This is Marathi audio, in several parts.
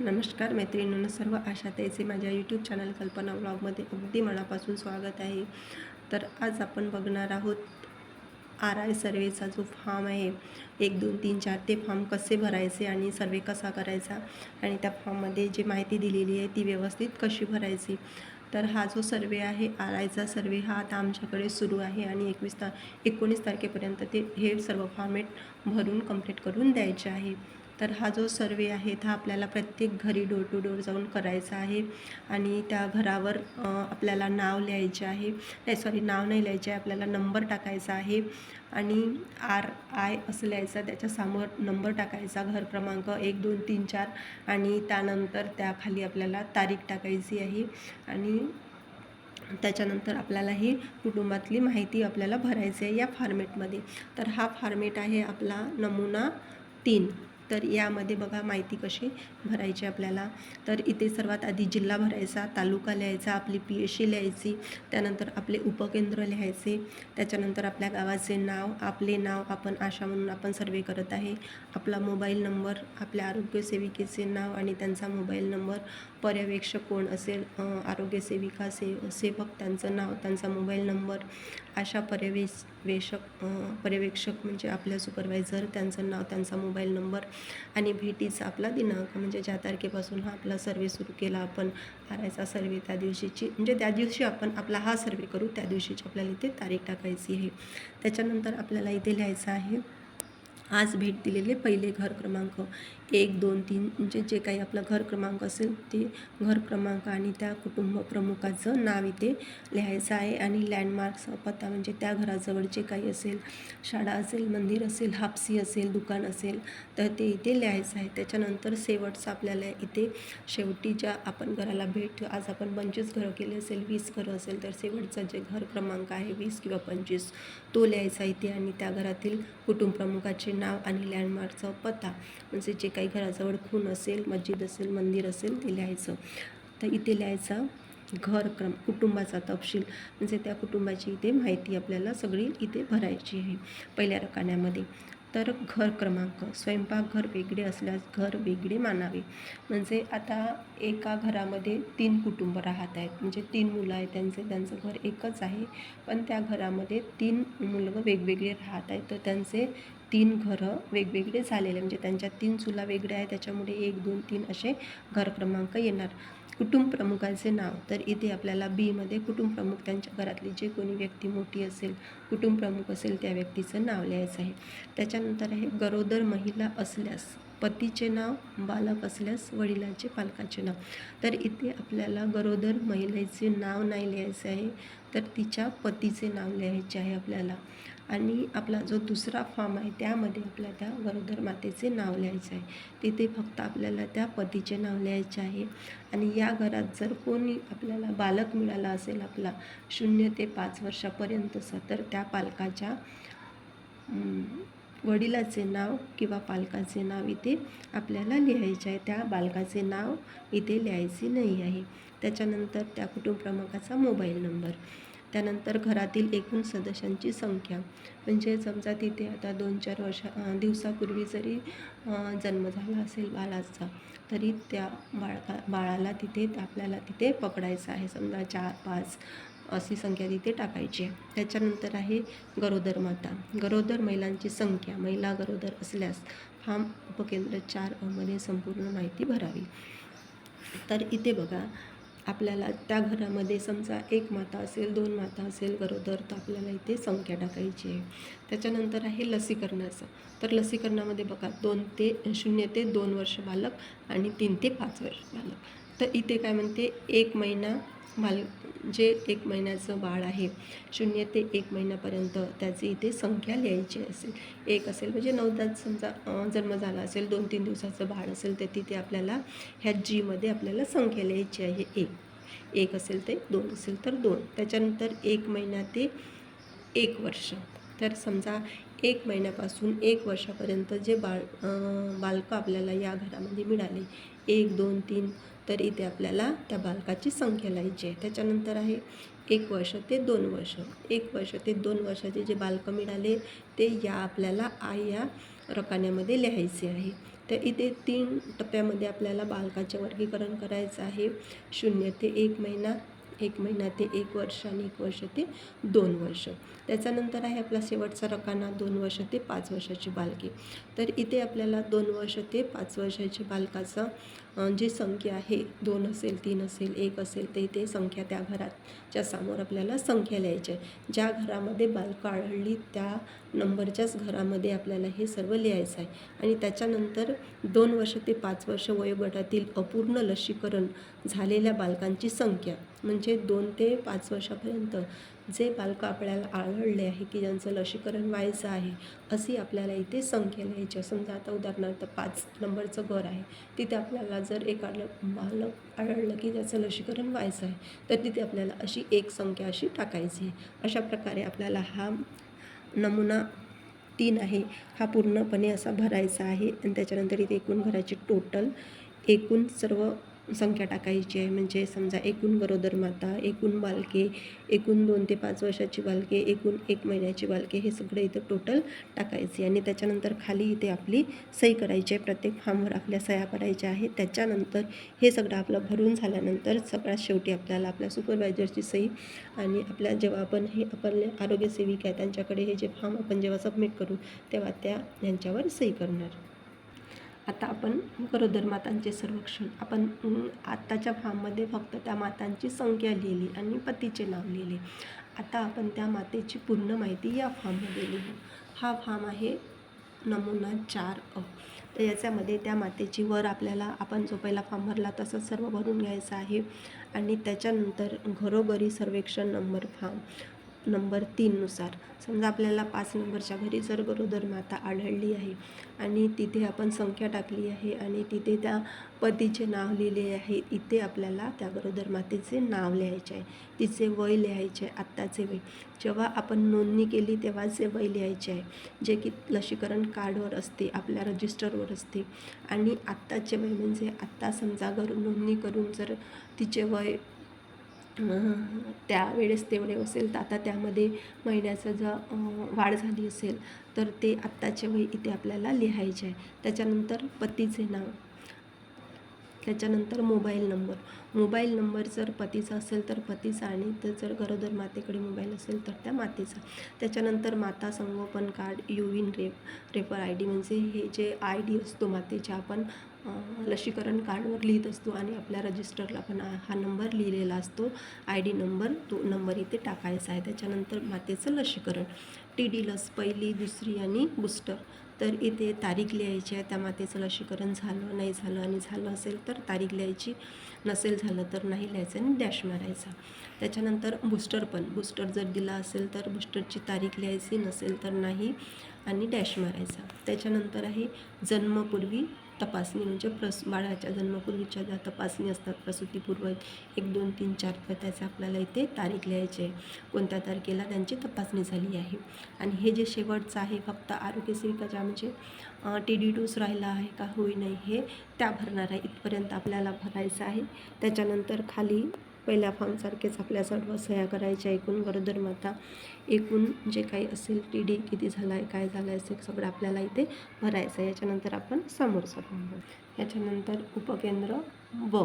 नमस्कार मैत्रिणींनो सर्व आशाताईचे माझ्या यूट्यूब चॅनल कल्पना ब्लॉगमध्ये अगदी मनापासून स्वागत आहे. तर आज आपण बघणार आहोत आर आय सर्वेचा जो फॉर्म आहे एक दोन तीन चार ते फॉर्म कसे भरायचे आणि सर्वे कसा करायचा आणि त्या फॉर्ममध्ये जी माहिती दिलेली आहे ती व्यवस्थित कशी भरायची. तर हा जो सर्वे आहे आर आयचा सर्वे हा आता आमच्याकडे सुरू आहे आणि एकवीस ता एकोणीस तारखेपर्यंत ते हे सर्व फॉर्मेट भरून कंप्लीट करून द्यायचे आहे. तर हा जो सर्वे आहे हा आपल्याला प्रत्येक घरी डोर टू डोर जाऊन करायचा आहे आणि त्या घरावर आपल्याला नाव लिहायचे आहे. नाही सॉरी नाव नाही लिहायचे आहे आपल्याला नंबर टाकायचा आहे आणि आर आय असं लिहायचं त्याच्यासमोर नंबर टाकायचा घर क्रमांक एक दोन तीन चार आणि त्यानंतर त्याखाली आपल्याला तारीख टाकायची आहे आणि त्याच्यानंतर आपल्याला ही कुटुंबातली माहिती आपल्याला भरायची आहे या फॉर्मेटमध्ये तर हा फॉर्मेट आहे आपला नमुना तीन. तर यामध्ये बघा माहिती कशी भरायची आपल्याला. तर इथे सर्वात आधी जिल्हा भरायचा तालुका लिहायचा आपली पी एस सी लिहायची त्यानंतर आपले उपकेंद्र लिहायचे त्याच्यानंतर आपल्या गावाचे नाव आपले नाव आपण आशा म्हणून आपण सर्वे करत आहे. आपला मोबाईल नंबर आपल्या आरोग्य सेविकेचे नाव आणि त्यांचा मोबाईल नंबर पर्यवेक्षक कोण असेल आरोग्यसेविका आरोग्य सेविका से सेवक त्यांचं नाव त्यांचा मोबाईल नंबर अशा पर्यवेश वेशक पर्यवेक्षक म्हणजे आपल्या सुपरवायझर त्यांचं नाव त्यांचा मोबाईल नंबर आणि भेटीचा आपला दिनांक म्हणजे ज्या तारखेपासून हा आपला सर्वे सुरू केला आपण करायचा सर्वे त्या दिवशीची म्हणजे त्या दिवशी आपण आपला हा सर्वे करू त्या दिवशीची आपल्याला इथे तारीख टाकायची आहे. त्याच्यानंतर आपल्याला इथे लिहायचं आहे आज भेट दिलेले पहिले घर क्रमांक एक दोन तीन म्हणजे जे काही आपलं घर क्रमांक असेल ते घर क्रमांक आणि त्या कुटुंब प्रमुखाचं नाव इथे लिहायचं आहे. आणि लँडमार्कचा पत्ता म्हणजे त्या घराजवळ जे काही असेल शाळा असेल मंदिर असेल हापसी असेल दुकान असेल तर ते इथे लिहायचं आहे. त्याच्यानंतर शेवटचं आपल्याला इथे शेवटी ज्या आपण घराला भेट आज आपण पंचवीस घरं केली असेल वीस घरं असेल तर शेवटचा जे घर क्रमांक आहे वीस किंवा पंचवीस तो लिहायचा इथे. आणि त्या घरातील कुटुंब प्रमुखाचे नाव आणि लँडमार्कचा पत्ता म्हणजे जे काही घराजवळ खून असेल मस्जिद असेल मंदिर असेल ते लिहायचं. तर इथे लिहायचा घर क्रम कुटुंबाचा तपशील म्हणजे त्या कुटुंबाची इथे माहिती आपल्याला सगळी इथे भरायची आहे पहिल्या रकान्यामध्ये. तर घर क्रमांक स्वयंपाकघर वेगळे असल्यास घर वेगळे मानावे. म्हणजे आता एका घरामध्ये तीन कुटुंब राहत आहेत. म्हणजे तीन मुलं आहेत त्यांचे. त्यांचं घर एकच आहे. पण त्या घरामध्ये तीन मुलगं वेगवेगळे राहत आहेत. तर त्यांचे तीन घरं वेगवेगळे झालेले म्हणजे त्यांच्या तीन चुला वेगळ्या आहेत. त्याच्यामुळे एक दोन तीन असे घर क्रमांक येणार. कुटुंप्रमुखाचे नाव. तर इथे आपल्याला बीमध्ये कुटुंब प्रमुख त्यांच्या घरातली जे कोणी व्यक्ती मोठी असेल कुटुंब प्रमुख असेल त्या व्यक्तीचं नाव लिहायचं आहे. त्याच्यानंतर आहे गरोदर महिला असल्यास पतीचे नाव बालक असल्यास वडिलांचे पालकाचे नाव. तर इथे आपल्याला गरोदर महिलेचे नाव नाही लिहायचे आहे तर तिच्या पतीचे नाव लिहायचे आहे आपल्याला. आणि आपला जो दुसरा फॉर्म आहे त्यामध्ये आपल्या त्या गरोदर मातेचे नाव लिहायचं आहे. तिथे फक्त आपल्याला त्या पतीचे नाव लिहायचे आहे. आणि या घरात जर कोणी आपल्याला बालक मिळाला असेल आपला शून्य ते पाच वर्षापर्यंतचा तर त्या पालकाच्या वडिलाचे नाव किंवा पालकाचे नाव इथे आपल्याला लिहायचे आहे. त्या बालकाचे नाव इथे लिहायचे नाही आहे. त्याच्यानंतर त्या कुटुंब प्रमुखाचा मोबाईल नंबर. त्यानंतर घरातील एकूण सदस्यांची संख्या. म्हणजे समजा तिथे आता दोन चार वर्षा दिवसापूर्वी जरी जन्म झाला असेल बाळाचा तरी त्या बाळका बाळाला तिथे आपल्याला तिथे पकडायचं आहे. समजा चार पाच अशी संख्या तिथे टाकायची आहे. त्याच्यानंतर आहे गरोदर माता. गरोदर महिलांची संख्या महिला गरोदर असल्यास फार्म उपकेंद्र चारमध्ये संपूर्ण माहिती भरावी. तर इथे बघा आपल्याला त्या घरामध्ये समजा एक माता असेल दोन माता असेल गरोदर तर आपल्याला इथे संख्या टाकायची आहे. त्याच्यानंतर आहे लसीकरणाचं. तर लसीकरणामध्ये बघा दोन ते शून्य ते दोन वर्ष बालक आणि तीन ते पाच वर्ष बालक. तर इथे काय म्हणते एक महिना बाल जे एक महिन्याचं बाळ आहे शून्य ते एक महिन्यापर्यंत त्याची इथे संख्या लिहायची असेल. एक असेल म्हणजे नवजात समजा जन्म झाला असेल दोन तीन दिवसाचं बाळ असेल तर तिथे आपल्याला ह्या जीमध्ये आपल्याला संख्या लिहायची आहे एक. एक असेल ते दोन असेल तर दोन. त्याच्यानंतर एक महिना ते एक वर्ष. तर समजा एक महिन्यापासून एक वर्षापर्यंत जे बाळ बालकं आपल्याला या घरामध्ये मिळाले एक दोन तीन तर इथे आपल्याला त्या बालकाची संख्या लिहायची आहे. त्याच्यानंतर आहे एक वर्ष ते दोन वर्ष. एक वर्ष ते दोन वर्षाचे जे बालकं मिळाले ते या आपल्याला आय या रकान्यामध्ये लिहायचे आहे. तर इथे तीन टप्प्यामध्ये आपल्याला बालकाचे वर्गीकरण करायचं आहे. शून्य ते एक महिना एक महिना ते एक वर्ष आणि एक वर्ष ते दोन वर्ष. त्याच्यानंतर आहे आपला शेवटचा रकाना दोन वर्ष ते पाच वर्षाची बालके. तर इथे आपल्याला दोन वर्ष ते पाच वर्षाची बालकाचं जी संख्या आहे दोन असेल तीन असेल एक असेल ते ते संख्या त्या घराच्या समोर आपल्याला संख्या लिहायची आहे. ज्या घरामध्ये बालकं आढळली त्या नंबरच्याच घरामध्ये आपल्याला हे सर्व लिहायचं आहे. आणि त्याच्यानंतर दोन वर्ष ते पाच वर्ष वयोगटातील अपूर्ण लसीकरण झालेल्या बालकांची संख्या म्हणजे दोन ते पाच वर्षापर्यंत जे बालकं आपल्याला आढळले आहे की ज्यांचं लसीकरण व्हायचं आहे अशी आपल्याला इथे संख्या लिहायची समजा आता उदाहरणार्थ पाच नंबरचं घर आहे तिथे आपल्याला जर एक आढळ बालक आढळलं की ज्याचं लसीकरण व्हायचं आहे तर तिथे आपल्याला अशी एक संख्या अशी टाकायची आहे. अशा प्रकारे आपल्याला हा नमुना तीन आहे हा पूर्णपणे असा भरायचा आहे. आणि त्याच्यानंतर इथे एकूण घराची टोटल एकूण सर्व संख्या टाकायची आहे. म्हणजे समजा एकूण गरोदर माता एकूण बालके एकूण दोन ते पाच वर्षाची बालके एकूण एक महिन्याची बालके हे सगळं इथं टोटल टाकायचे आणि त्याच्यानंतर खाली इथे आपली सही करायची आहे. प्रत्येक फॉर्मवर आपल्या सह्या करायच्या आहेत. त्याच्यानंतर हे सगळं आपलं भरून झाल्यानंतर सगळ्यात शेवटी आपल्याला आपल्या सुपरवायझरची सही आणि आपल्या जेव्हा आपण हे आपण आरोग्यसेविका आहे त्यांच्याकडे हे जे फॉर्म आपण जेव्हा सबमिट करू तेव्हा त्या यांच्यावर सही करणार. आता आपण गरोदर मातांचे सर्वेक्षण. आपण आत्ताच्या फॉर्ममध्ये फक्त त्या मातांची संख्या लिहिली आणि पतीचे नाव लिहिले. आता आपण त्या मातेची पूर्ण माहिती या फॉर्ममध्ये लिहू. हा फॉर्म आहे नमुना चार अ. तर याच्यामध्ये त्या मातेची वर आपल्याला आपण जो पहिला फॉर्म भरला तसा सर्व भरून घ्यायचं आहे. आणि त्याच्यानंतर घरोघरी सर्वेक्षण नंबर फॉर्म. नंबर तीननुसार. समजा आपल्याला पाच नंबरच्या घरी जर गरोदर माता आढळली आहे आणि तिथे आपण संख्या टाकली आहे आणि तिथे त्या पतीचे नाव लिहिले आहे इथे आपल्याला त्या गरोदर मातेचे नाव लिहायचे आहे. तिचे वय लिहायचे आहे आत्ताचे वय. जेव्हा आपण नोंदणी केली तेव्हाचे वय लिहायचे आहे जे की लसीकरण कार्डवर असते आपल्या रजिस्टरवर असते. आणि आत्ताचे वय म्हणजे आत्ता समजा घर नोंदणी करून जर तिचे वय त्यावेळेस तेवढे असेल तर आता त्यामध्ये महिन्याचं जर वाढ झाली असेल तर ते आत्ताचे वय इथे आपल्याला लिहायचे आहे. त्याच्यानंतर पतीचे नाव त्याच्यानंतर मोबाईल नंबर. मोबाईल नंबर जर पतीचा असेल तर पतीचा आणि तर जर गरोदर मातेकडे मोबाईल असेल तर त्या मातेचा. त्याच्यानंतर माता संगोपन कार्ड युविन रेप रेफर आय डी म्हणजे हे जे आय डी असतो मातेच्या आपण लसीकरण कार्डवर लिहित असतो आणि आपल्या रजिस्टरला पण हा नंबर लिहिलेला असतो. आय डी नंबर तो नंबर इथे टाकायचा आहे. त्याच्यानंतर मातेचं लसीकरण. टी डी लस पहिली दुसरी आणि बूस्टर. तर इथे तारीख लिहायची आहे. त्या मातेचं लसीकरण झालं नाही झालं आणि झालं असेल तर तारीख लिहायची. नसेल झालं तर नाही लिहायचं आणि डॅश मारायचा. त्याच्यानंतर बूस्टर पण. बूस्टर जर दिला असेल तर बूस्टरची तारीख लिहायची. नसेल तर नाही आणि डॅश मारायचा. त्याच्यानंतर आहे जन्मपूर्वी तपासणी म्हणजे प्रस बाळाच्या जन्मापूर्वीच्या ज्या तपासणी असतात प्रसूतीपूर्व एक दोन तीन चार तर त्याचं आपल्याला इथे तारीख लिहायची आहे. कोणत्या तारखेला त्यांची तपासणी झाली आहे. आणि हे जे शेवटचं आहे फक्त आरोग्य सेविकाच्या म्हणजे टी डी डोस राहिला आहे का होई नाही हे त्या भरणार आहे. इथपर्यंत आपल्याला भरायचं आहे. त्याच्यानंतर खाली पहिल्या फॉर्मसारखेच आपल्या सर्व सह्या करायच्या एकूण गरोदर माता. एकूण जे काही असेल टी डी किती झाला आहे काय झालं असेल सगळं आपल्याला इथे भरायचं आहे याच्यानंतर आपण समोरचा फॉर्म भरू याच्यानंतर उपकेंद्र ब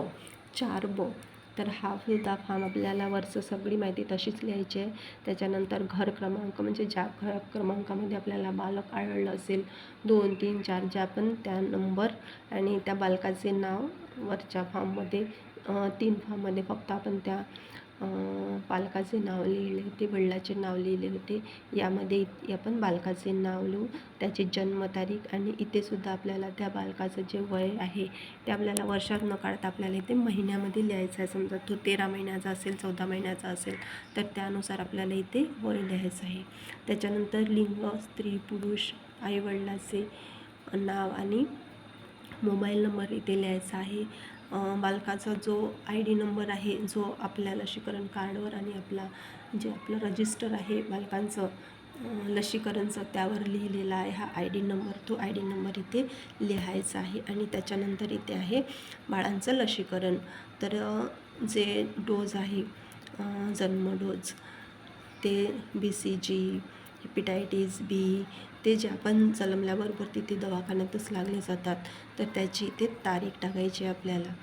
चार ब. तर हा सुद्धा फॉर्म आपल्याला वरचं सगळी माहिती तशीच लिहायची आहे. त्याच्यानंतर घर क्रमांक म्हणजे ज्या घर क्रमांकामध्ये आपल्याला बालक आढळलं असेल दोन तीन चार ज्या पण त्या नंबर आणि त्या बालकाचे नाव वरच्या फॉर्ममध्ये तीन फॉर्ममध्ये फक्त आपण त्या पालकाचे नाव लिहिले होते वडिलाचे नाव लिहिले होते. यामध्ये आपण बालकाचे नाव लिहू त्याची जन्मतारीख आणि इथे सुद्धा आपल्याला त्या बालकाचं जे वय आहे ते आपल्याला वर्षात न काढता आपल्याला इथे महिन्यामध्ये लिहायचं आहे. समजा तो तेरा महिन्याचा असेल चौदा महिन्याचा असेल तर त्यानुसार आपल्याला इथे वय लिहायचं आहे. त्याच्यानंतर लिंग स्त्री पुरुष आईवडिलाचे नाव आणि मोबाईल नंबर इथे लिहायचा आहे. बालकाचा जो आय डी नंबर आहे जो आपल्या लसीकरण कार्डवर आणि आपला जे आपलं रजिस्टर आहे बालकांचं लसीकरणचं त्यावर लिहिलेला आहे. हा आय डी नंबर तो आय डी नंबर इथे लिहायचा आहे आणि त्याच्यानंतर इथे आहे बाळांचं लसीकरण. तर जे डोज आहे जन्म डोज ते बी सी जी हेपिटायटिस बी ते जे आपण जलमल्याबरोबर तिथे दवाखान्यातच लागले जातात तर त्याची ते तारीख टाकायची आपल्याला.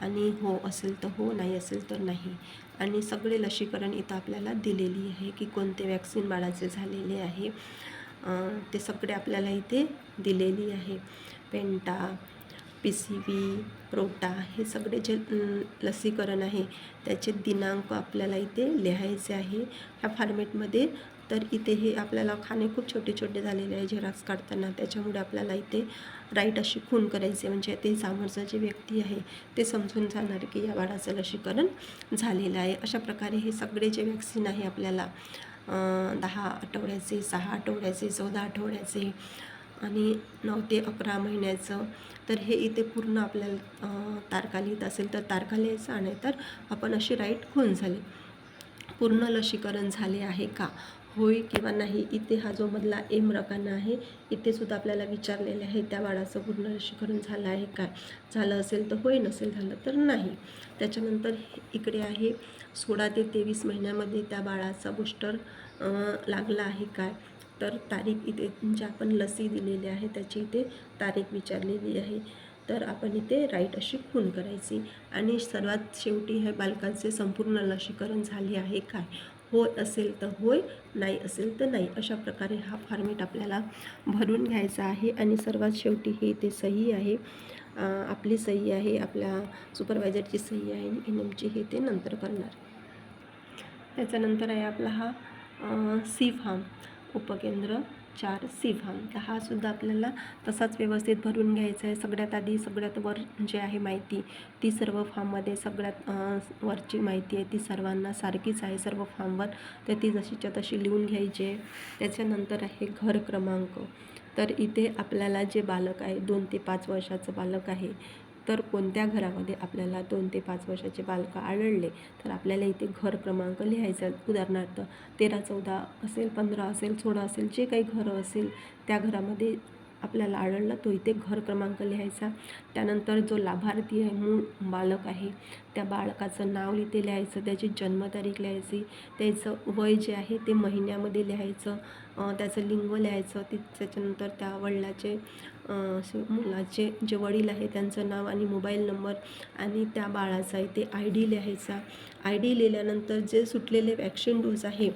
आणि हो असेल तर हो नाही असेल तर नाही. आणि सगळे लसीकरण इथं आपल्याला दिलेली आहे की कोणते वॅक्सिन बाळाचे झालेले आहे. ते सगळे आपल्याला इथे दिलेली आहे. पेंटा पी सी बी रोटा हे सगळे जे लसीकरण आहे त्याचे दिनांक आपल्याला इथे लिहायचे आहे. ह्या फॉर्मेटमध्ये तर इथे हे आपल्याला खाणे खूप छोटे छोटे झालेले आहे. झेरॉक्स काढताना त्याच्यामुळे आपल्याला इथे राईट अशी खून करायची म्हणजे ते समोरचं जे व्यक्ती आहे ते समजून जाणार की या बाळाचं लसीकरण झालेलं आहे. अशा प्रकारे हे सगळे जे वॅक्सिन आहे आपल्याला दहा आठवड्याचे सहा आठवड्याचे चौदा आठवड्याचे आणि नऊ ते अकरा महिन्याचं तर हे इथे पूर्ण आपल्याला तारखा लिहित असेल तर तारखा लिहायचं आणि तर आपण अशी राईट खून झाली. पूर्ण लसीकरण झाले आहे का? होय किंवा नाही इथे हा जो मधला एम रकाना आहे इथे सुद्धा आपल्याला विचारलेले आहे त्या बाळाचं पूर्ण लसीकरण झालं आहे काय झालं असेल तर होय नसेल झालं तर नाही. त्याच्यानंतर इकडे आहे सोळा ते तेवीस महिन्यामध्ये त्या बाळाचा बूस्टर लागला आहे काय तर तारीख इथे जे आपण लसी दिलेली आहे त्याची इथे तारीख विचारलेली आहे. तर आपण इथे राईट अशी खून करायची. आणि सर्वात शेवटी हे बालकांचे संपूर्ण लसीकरण झाले आहे काय? होय असेल तर होय नाही असेल तर नाही. अशा प्रकारे हा फॉर्मेट आपल्याला भरून घ्यायचा आहे. आणि सर्वात शेवटी हे इथे सही आहे. आपली सही आहे आपल्या सुपरवायझरची सही आहे. एन एमची हे ते नंतर करणार. त्याच्यानंतर आहे आपला हा सी फार्म उपकेंद्र. चार सी फार्म तर हा सुद्धा आपल्याला तसाच व्यवस्थित भरून घ्यायचा आहे. सगळ्यात आधी सगळ्यात वर जे आहे माहिती ती सर्व फॉर्ममध्ये सगळ्यात वरची माहिती आहे ती सर्वांना सारखीच आहे. सर्व फॉर्मवर तर ती जशीच्या तशी लिहून घ्यायची. आहे त्याच्यानंतर आहे घर क्रमांक. तर इथे आपल्याला जे बालक आहे दोन ते पाच वर्षाचं बालक आहे तर कोणत्या घरामध्ये आपल्याला दोन ते पाच वर्षाचे बालकं आढळले तर आपल्याला इथे घर क्रमांक लिहायचा उदाहरणार्थ तेरा चौदा असेल पंधरा असेल सोळा असेल जे काही घरं असेल त्या घरामध्ये आपल्याला आढळलं तो इथे घर क्रमांक लिहायचा. त्यानंतर जो लाभार्थी आहे मूळ बालक आहे त्या बालकाचं नाव इथे लिहायचं त्याची जन्मतारीख लिहायची त्याचं वय जे आहे ते महिन्यामध्ये लिहायचं त्याचं लिंग लिहायचं ती त्याच्यानंतर त्या वडिलाचे मुलाचे जे वडील आहे त्यांचं नाव आणि मोबाईल नंबर आणि त्या बाळाचा इथे आय डी लिहायचा. आय डी लिहिल्यानंतर जे सुटलेले वॅक्सिन डोस आहे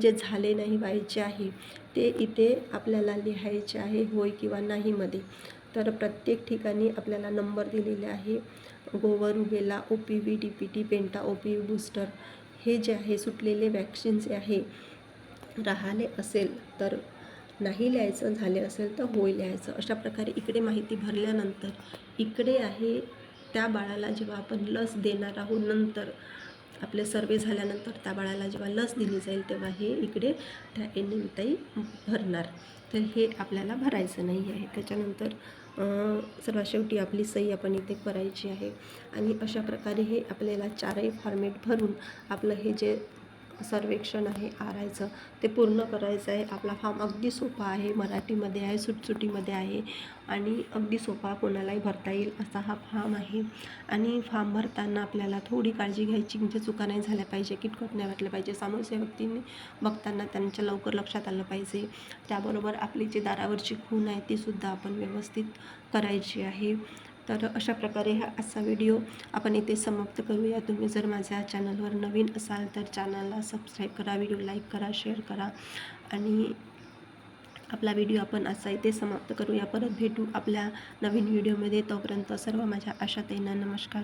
जे झाले नाही व्हायचे आहे ते इथे आपल्याला लिहायचे आहे होय किंवा नाहीमध्ये तर प्रत्येक ठिकाणी आपल्याला नंबर दिलेले आहे. गोवर उगेला O P V D P T penta O P V booster हे जे आहे सुटलेले वॅक्सिन जे आहे राहिले असेल तर नाही लिहायचं झाले असेल तर होय लिहायचं. अशा प्रकारे इकडे माहिती भरल्यानंतर इकडे आहे त्या बाळाला जेव्हा आपण लस देणार आहोत नंतर आपले सर्वे झाल्यानंतर त्या बाळाला जेव्हा लस दिली जाईल तेव्हा हे इकडे त्या एनिमिताई भरणार. तर हे आपल्याला भरायचं नाही आहे. त्याच्यानंतर सर्वात शेवटी आपली सही आपण इथे करायची आहे. आणि अशा प्रकारे हे आपल्याला चारही फॉर्मेट भरून आपलं हे जे सर्वेक्षण आहे आरायचं. ते पूर्ण करायचं आहे. आपला फॉर्म अगदी सोपा आहे. मराठीमध्ये आहे सुटसुटीमध्ये आहे. आणि अगदी सोपा कोणालाही भरता येईल असा हा फॉर्म आहे. आणि फॉर्म भरताना आपल्याला थोडी काळजी घ्यायची म्हणजे चुका नाही झाल्या पाहिजे किटकट नाही वाटलं पाहिजे. समोरच्या व्यक्तीने बघताना त्यांच्या लवकर लक्षात आलं पाहिजे. त्याबरोबर आपली जी दारावरची खून आहे ती सुद्धा आपण व्यवस्थित करायची आहे. तर अशा प्रकारे हा असा व्हिडिओ आपण इथे समाप्त करूया. तुम्ही जर माझ्या चॅनलवर नवीन असाल तर चॅनलला सबस्क्राईब करा व्हिडिओ लाईक करा शेअर करा आणि आपला व्हिडिओ आपण असा इथे समाप्त करूया. परत भेटू आपल्या नवीन व्हिडिओमध्ये. तोपर्यंत सर्व माझ्या आशाताईंना नमस्कार.